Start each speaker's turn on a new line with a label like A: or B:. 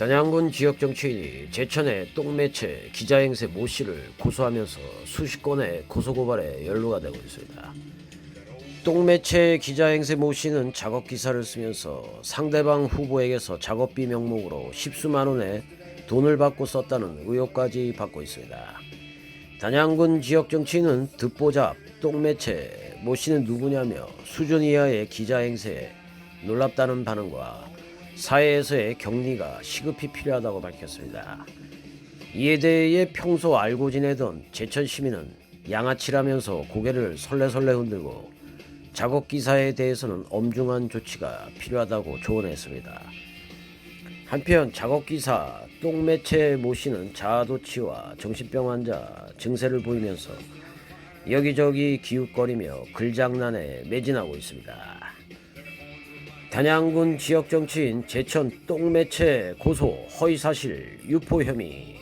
A: 단양군 지역 정치인이 제천의 똥매체 기자행세 모 씨를 고소하면서 수십 건의 고소고발에 연루가 되고 있습니다. 똥매체 기자행세 모 씨는 작업 기사를 쓰면서 상대방 후보에게서 작업비 명목으로 십수만 원의 돈을 받고 썼다는 의혹까지 받고 있습니다. 단양군 지역 정치인은 듣보잡 똥매체 모 씨는 누구냐며 수준 이하의 기자행세에 놀랍다는 반응과 사회에서의 격리가 시급히 필요하다고 밝혔습니다. 이에 대해 평소 알고 지내던 제천 시민은 양아치라면서 고개를 설레설레 흔들고 작업 기사에 대해서는 엄중한 조치가 필요하다고 조언했습니다. 한편 작업 기사 똥매체 모 씨는 자아도취와 정신병 환자 증세를 보이면서 여기저기 기웃거리며 글장난에 매진하고 있습니다. 단양군 지역 정치인 제천 똥매체 고소 허위사실 유포 혐의